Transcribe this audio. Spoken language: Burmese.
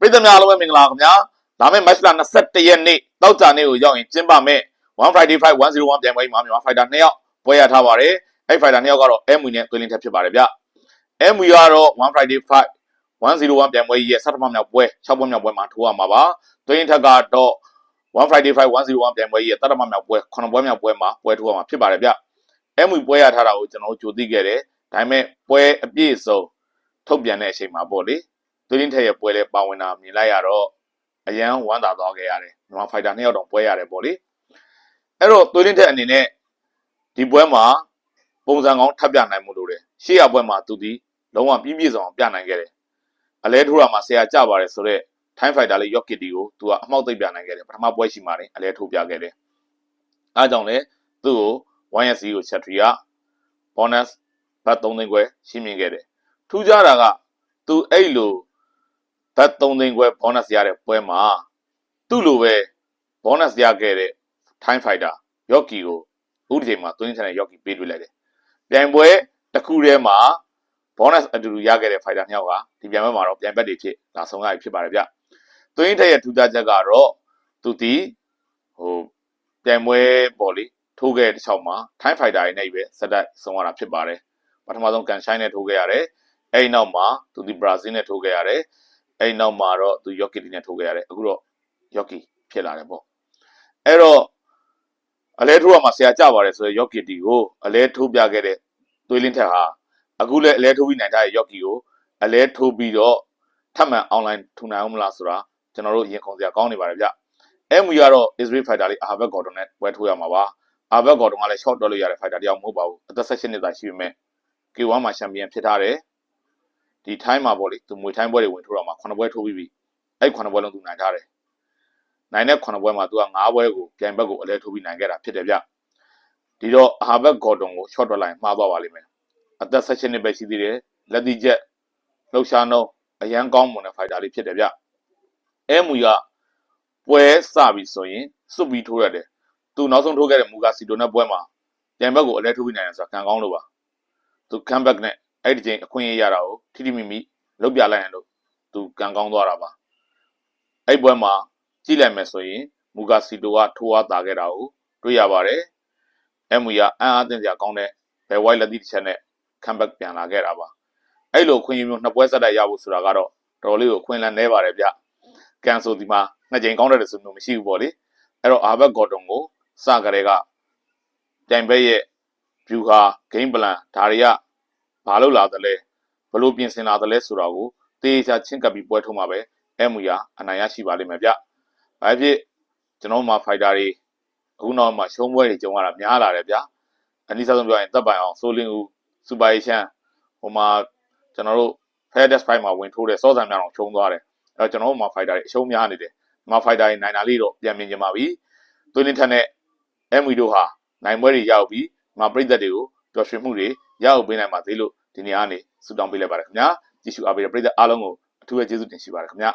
ပြည်သူများအားလုံးပဲမင်္ဂလာပါခင်ဗျာလာမယ့် match လ21ရက်နေ့တောက်ကြနေ့ကိုရောက်ရင်ကျင်းပမယ့်1 Friday Fight 101ပြန်ပွဲမှာမြန်မာ fighter 2ယောက်ပွဲရထားပါတယ်အဲ့ fighter 2ယောက်ကတော့ MW နဲ့သွေးလင်းထက်ဖြစ်ပါတယ်ဗျ MW ကတော့1 Friday Fight 101ပြန်ပွဲကြီးရဲ့17မြောက်ပွဲ6ပွဲမြောက်ပွဲမှာထိုးရမှာပါသွေးလင်းထက်ကတော့1 Friday Fight 101ပြန်ပွဲကြီးရဲ့17မြောက်ပွဲ9ပွဲမြောက်ပွဲမှာပွဲထိုးရမှာဖြစ်ပါတယ်ဗျ MW ပွဲရထားတာကိုကျွန်တော်တို့ကြိုသိခဲ့တယ်ဒါပေမဲ့ပွဲအပြည့်စုံထုတ်ပြန်တဲ့အချိန်မှာပေါ့လေ သွေးရင်းထက်ရဲ့ပွဲလဲပါဝင်တာမြင်လိုက်ရတော့အရန်ဝမ်းသာသွားခဲ့ရတယ်မြန်မာဖိုက်တာနှစ်ယောက်တော့ပွဲရတယ်ပေါ့လေအဲ့တော့သွေးရင်းထက်အနေနဲ့ဒီပွဲမှာပုံစံကောင်းထပ်ပြနိုင်မှုလို့တယ်ရှေ့ရပွဲမှာသူဒီလုံးဝပြင်းပြည့်စုံအောင်ပြနိုင်ခဲ့တယ်အလဲထိုးရမှာဆရာကြပါတယ်ဆိုတော့ထိုင်းဖိုက်တာလေးယော့ကစ်တီကိုသူကအမှောက်သိပ်ပြနိုင်ခဲ့တယ်ပထမပွဲရှိမှတယ်အလဲထိုးပြခဲ့တယ်အားကြောင့်လဲသူ့ကို 1SC ကိုချက်ထရီက bonus ဘတ်3သိန်းခွဲရှင်းမြင်ခဲ့တယ်ထူးခြားတာကသူအဲ့လို ဘတ်3သိန်းခွဲ bonus ရတဲ့ပွဲမှာသူ့လိုပဲ bonus ရခဲ့တဲ့ time fighter Yoki ကိုဥဒိချိန်မှာသွင်းချင်တဲ့ Yoki ပေးတွေ့လိုက်တယ်။ပြိုင်ပွဲတစ်ခုတည်းမှာ bonus အတူတူရခဲ့တဲ့ fighter နှစ်ယောက်ကဒီပြိုင်ပွဲမှာတော့ပြိုင်ဘက်တွေဖြစ်လာဆုံးရပြီဖြစ်ပါတယ်ဗျ။သွင်းထက်ရဲ့ထူးခြားချက်ကတော့သူဒီဟိုပြိုင်ပွဲပေါ့လေထိုးခဲ့တဲ့တစ်ချောင်းမှာ time fighter တွေနဲ့ပဲစက်တက်ဆုံးရတာဖြစ်ပါတယ်။ပထမဆုံးကန်ရှိုင်းနဲ့ထိုးခဲ့ရတယ်။အဲဒီနောက်မှာသူဒီဘရာဇီးနဲ့ထိုးခဲ့ရတယ်။ အဲ့နောက်မှာတော့သူယော့ကီတီနဲ့ထိုးခဲ့ရတယ်အခုတော့ယော့ကီဖြစ်လာတယ်ပေါ့အဲ့တော့အလဲထိုးရမှာဆရာကြပါတယ်ဆိုတော့ယော့ကီတီကိုအလဲထိုးပြခဲ့တဲ့သွေးလင်းထက်ဟာအခုလည်းအလဲထိုးပြီးနိုင်တဲ့ယော့ကီကိုအလဲထိုးပြီးတော့ထပ်မံ online ထူနိုင်အောင်မလားဆိုတာကျွန်တော်တို့ရင်ခုန်စရာကောင်းနေပါတယ်ဗျ MU ကတော့ Israel Fighter လေး Albert Gordon နဲ့ပွဲထိုးရမှာပါ Albert Gordon ကလည်း short တော့လို့ရတဲ့ fighter တယောက်မဟုတ်ပါဘူးအသက်16နှစ်သားရှိပေမဲ့ K1 မှာ champion ဖြစ်ထားတယ် ဒီ time မှာပေါ့လေသူမွေ time ပွဲတွေဝင်ထိုးတော့မှာ9ပွဲထိုးပြီးပြီအဲ့9ပွဲလုံးသူနိုင်ထားတယ်နိုင်တဲ့9ပွဲမှာသူက9ပွဲကိုပြန်ဘက်ကိုအလဲထိုးပြီးနိုင်ခဲ့တာဖြစ်တယ်ဗျဒီတော့အာဘက်ဂေါ်ဒွန်ကို short တော့လိုက်မှားသွားပါလိမ့်မယ်အသက်16နှစ်ပဲရှိသေးတယ်လက်တိချက်လှုပ်ရှားနှုံးအရန်ကောင်းမွန်တဲ့ fighter လေးဖြစ်တယ်ဗျအဲမူကပွဲစပြီဆိုရင်စွတ်ပြီးထိုးရတယ်သူနောက်ဆုံးထိုးခဲ့တဲ့မူကစီတိုနဲ့ပွဲမှာပြန်ဘက်ကိုအလဲထိုးပြီးနိုင်တယ်ဆိုတာကံကောင်းလို့ပါသူ comeback နဲ့ အဲ့ဒီချိန်အခွင့်အရေးရတာကိုထိထိမိမိလုပ်ပြလိုက်ရင်လို့သူကံကောင်းသွားတာပါအဲ့ပွဲမှာကြည့်လိုက်မယ်ဆိုရင်မူဂါစီတိုကထိုးအားတာခဲ့တာကိုတွေ့ရပါတယ်အမူရအန်အားတင်စရာကောင်းတဲ့ဘယ်ဝိုက်လက်သီးတစ်ချက်နဲ့ comeback ပြန်လာခဲ့တာပါအဲ့လိုခွင့်ရမျိုးနှစ်ပွဲဆက်တိုက်ရဖို့ဆိုတာကတော့တော်လေးကိုခွင့်လန်းနေပါတယ်ဗျကန်ဆိုဒီမှာနှစ်ကြိမ်ကောင်းတဲ့ဆိုမျိုးမရှိဘူးပေါ့လေအဲ့တော့အာဘက်ဂေါ်တွန်ကိုစကြတဲ့ကပြိုင်ဘက်ရဲ့ view ဟာ game plan ဒါတွေက ဘာလို့လာသလဲဘလို့ပြင်ဆင်လာသလဲဆိုတာကိုတေးချာချင်းကပ်ပြီးပွဲထုံးမှာပဲအဲမူရအနိုင်ရရှိပါလိမ့်မယ်ဗျ။ဘာဖြစ်ကျွန်တော်မှာ fighter တွေအခုနောက်မှာရှုံးပွဲတွေကြုံရတာများလာတယ်ဗျ။အနည်းဆုံးပြောရင်တပ်ပိုင်အောင်ဆိုလင်းဦးစူပါအေရှန်ဟိုမှာကျွန်တော်တို့ fair desk fight မှာဝင်ထိုးတဲ့စောစံများအောင်ရှုံးသွားတယ်။အဲတော့ကျွန်တော်တို့မှာ fighter တွေအရှုံးများနေတယ်။မှာ fighter တွေနိုင်တာလေးတော့ပြန်မြင်ကြပါပြီ။သွင်းလင်းထက်နဲ့အဲမူတို့ဟာနိုင်ပွဲတွေရောက်ပြီးမှာပြိသက်တွေကိုပျော်ရွှင်မှုတွေရအောင်ပေးနိုင်ပါသေးလို့ ဒီနေ့ကနေဆုတောင်းပေးလိုက်ပါတယ်ခင်ဗျာကြည့်ရှုအားပေးတဲ့ပရိသတ်အားလုံးကိုအထူးပဲကျေးဇူးတင်ရှိပါတယ်ခင်ဗျာ